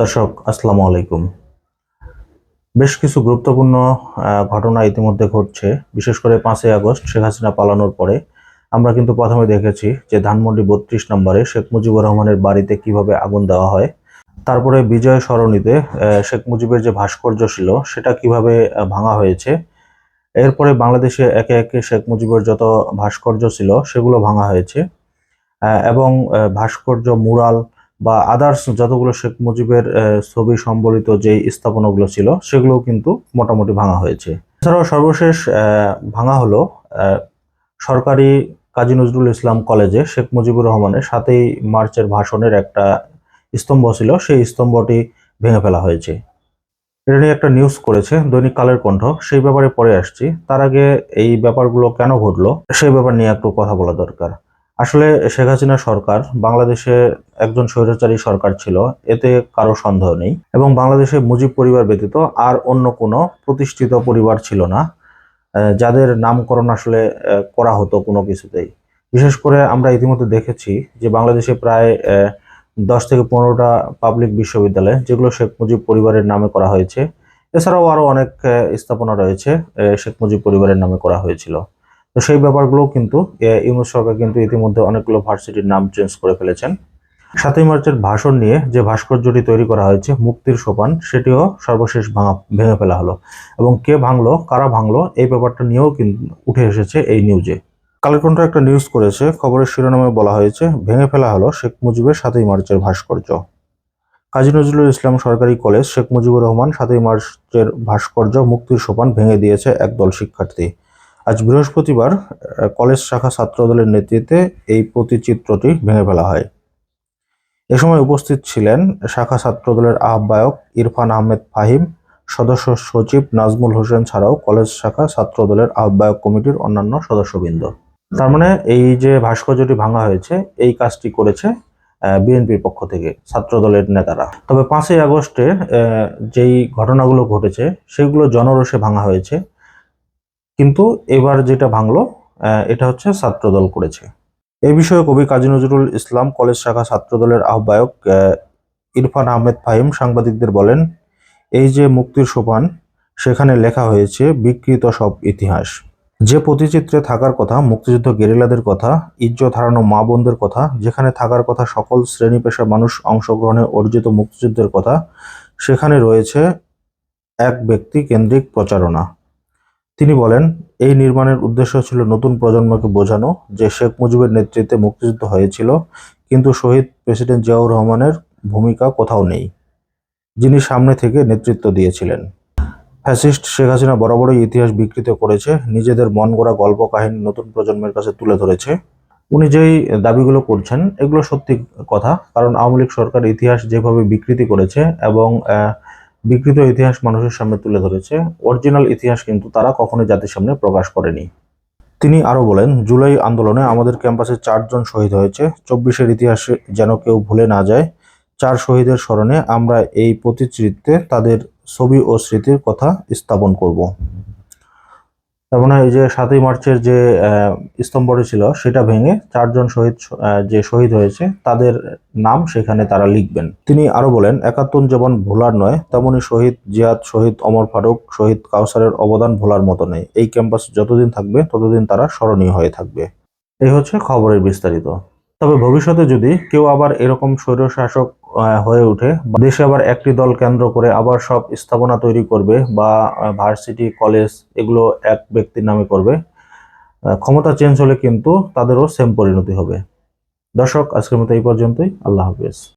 দর্শক, আসসালামু আলাইকুম। বেশ কিছু গুরুত্বপূর্ণ ঘটনা ইতিমধ্যে ঘটছে। বিশেষ করে পাঁচই আগস্ট, শেখ হাসিনা পালানোর পরে আমরা কিন্তু প্রথমে দেখেছি যে ধানমন্ডি বত্রিশ নম্বরে শেখ মুজিবুর রহমানের বাড়িতে কীভাবে আগুন দেওয়া হয়, তারপরে বিজয় সরণিতে শেখ মুজিবের যে ভাস্কর্য ছিল, সেটা কীভাবে ভাঙা হয়েছে। এরপরে বাংলাদেশে একে একে শেখ মুজিবের যত ভাস্কর্য ছিল, সেগুলো ভাঙা হয়েছে। এবং ভাস্কর্য, মুরাল বা আদার্স যতগুলো শেখ মুজিবের ছবি সম্বলিত যে স্থাপনাগুলো ছিল, সেগুলোও কিন্তু মোটামুটি ভাঙা হয়েছে। এছাড়াও সর্বশেষ ভাঙা হলো সরকারি কাজী নজরুল ইসলাম কলেজে শেখ মুজিবুর রহমানের সাতই মার্চের ভাষণের একটা স্তম্ভ ছিল, সেই স্তম্ভটি ভেঙে ফেলা হয়েছে। এটা নিয়ে একটা নিউজ করেছে, দৈনিক কালের কণ্ঠ। সেই ব্যাপারে পরে আসছি। তার আগে এই ব্যাপারগুলো কেন ঘটলো, সেই ব্যাপার নিয়ে একটু কথা বলা দরকার। আসলে শেখ হাসিনা সরকার বাংলাদেশে একজন স্বৈরাচারী সরকার ছিল, এতে কারও সন্দেহ নেই এবং বাংলাদেশে মুজিব পরিবার ব্যতীত আর অন্য কোনো প্রতিষ্ঠিত পরিবার ছিল না। যাদের নামকরণ আসলে করা হতো কোনো কিছুতেই। বিশেষ করে আমরা ইতিমধ্যে দেখেছি যে বাংলাদেশে প্রায় দশ থেকে পনেরোটা পাবলিক বিশ্ববিদ্যালয়, যেগুলো শেখ মুজিব পরিবারের নামে করা হয়েছে। এছাড়াও আরও অনেক স্থাপনা রয়েছে শেখ মুজিব পরিবারের নামে করা হয়েছিল। তো সেই ব্যাপারগুলো কিন্তু ইউনুস সরকার কিন্তু ইতিমধ্যে অনেকগুলো ভার্সিটির নাম চেঞ্জ করে ফেলেছেন। সাতই মার্চের ভাষণ নিয়ে যে ভাস্কর্যটি তৈরি করা হয়েছে, মুক্তির সোপান, সেটিও সর্বশেষ ভাঙা, ভেঙে ফেলা হলো। এবং কে ভাঙলো, কারা ভাঙলো, এই ব্যাপারটা নিয়েও কিন্তু উঠে এসেছে এই নিউজে কালেকণ্ঠ একটা নিউজ করেছে, খবরের শিরোনামে বলা হয়েছে, ভেঙে ফেলা হলো শেখ মুজিবের সাতই মার্চের ভাস্কর্য। কাজী নজরুল ইসলাম সরকারি কলেজ, শেখ মুজিবুর রহমান সাতই মার্চের ভাস্কর্য, মুক্তির সোপান ভেঙে দিয়েছে একদল শিক্ষার্থী। আজ বৃহস্পতিবার কলেজ শাখা ছাত্রদলের নেতৃত্বে এই প্রতিচিত্রটি ভেঙে ফেলা হয়। এ সময় উপস্থিত ছিলেন শাখা ছাত্রদলের আহ্বায়ক ইরফান আহমেদ ফাহিম, সদস্য সচিব নাজমুল হোসেন ছাড়াও কলেজ শাখা ছাত্রদলের আহ্বায়ক কমিটির অন্যান্য সদস্যবৃন্দ। তার মানে এই যে ভাস্কর্যটি ভাঙা হয়েছে, এই কাজটি করেছে বিএনপির পক্ষ থেকে ছাত্রদলের নেতারা। তবে পাঁচই আগস্টে যেই ঘটনাগুলো ঘটেছে, সেগুলো জনরোষে ভাঙা হয়েছে। কিন্তু এবার যেটা ভাঙলো এটা হচ্ছে ছাত্রদল করেছে। এ বিষয়ে কবি কাজী নজরুল ইসলাম কলেজ শাখা ছাত্রদলের আহ্বায়ক ইরফান আহমেদ ফাহিম সাংবাদিকদের বলেন, এই যে মুক্তির সোপান, সেখানে লেখা হয়েছে, বিকৃত সব ইতিহাস। যে প্রতিচিত্রে থাকার কথা, মুক্তিযুদ্ধ গেরিলাদের কথা, ইজ্জত হারানো মা বোনদের কথা, যেখানে থাকার কথা সকল শ্রেণি পেশার মানুষ অংশগ্রহণে অর্জিত মুক্তিযুদ্ধের কথা, সেখানে রয়েছে এক ব্যক্তি কেন্দ্রিক প্রচারণা। তিনি বলেন, এই নির্মাণের উদ্দেশ্য ছিল নতুন প্রজন্মকে বোঝানো, যে শেখ মুজিবের নেতৃত্বে মুক্তিযুদ্ধ হয়েছিল, কিন্তু শহীদ প্রেসিডেন্ট জিয়াউর রহমানের ভূমিকা কোথাও নেই, যিনি সামনে থেকে নেতৃত্ব দিয়েছিলেন। ফ্যাসিস্ট শেখ হাসিনা বরাবরই ইতিহাস বিকৃত করেছে, নিজেদের মন গড়া গল্প কাহিনী নতুন প্রজন্মের কাছে তুলে ধরেছে। উনি যেই দাবিগুলো করছেন, এগুলো সত্যি কথা, কারণ আওয়ামী লীগ সরকার ইতিহাস যেভাবে বিকৃতি করেছে এবং বিকৃত ইতিহাস মানুষের সামনে তুলে ধরেছে। অরিজিনাল ইতিহাস কিন্তু তারা কখনোই জাতির সামনে প্রকাশ করেনি। তিনি আরও বলেন, জুলাই আন্দোলনে আমাদের ক্যাম্পাসে চারজন শহীদ হয়েছে। চব্বিশের ইতিহাসে যেন কেউ ভুলে না যায়, চার শহীদের স্মরণে আমরা এই প্রতিচিত্রে তাদের ছবি ও স্মৃতির কথা স্থাপন করব। তার মানে এই যে সাতই মার্চের যে স্তম্ভটি ছিল, সেটা ভেঙে চারজন শহীদ যে শহীদ হয়েছে, তাদের নাম সেখানে তারা লিখবেন। তিনি আরও বলেন, একাত্তর যেমন ভোলার নয় তেমনই শহীদ জিয়াদ, শহীদ অমর ফারুক, শহীদ কাউসারের অবদান ভোলার মতো নেই। এই ক্যাম্পাস যতদিন থাকবে, ততদিন তারা স্মরণীয় হয়ে থাকবে। এই হচ্ছে খবরের বিস্তারিত। তবে ভবিষ্যতে যদি কেউ আবার এরকম স্বৈরশাসক হয়ে ওঠে দেশে আবার একটি দল কেন্দ্র করে আবার সব স্থাপনা তৈরি করবে, বা ভার্সিটি, কলেজ এগুলো এক ব্যক্তির নামে করবে ক্ষমতা চেঞ্জ হলে কিন্তু তাদেরও সেম পরিণতি হবে। দর্শক, আজকের মতো এই পর্যন্তই। আল্লাহ হাফেজ।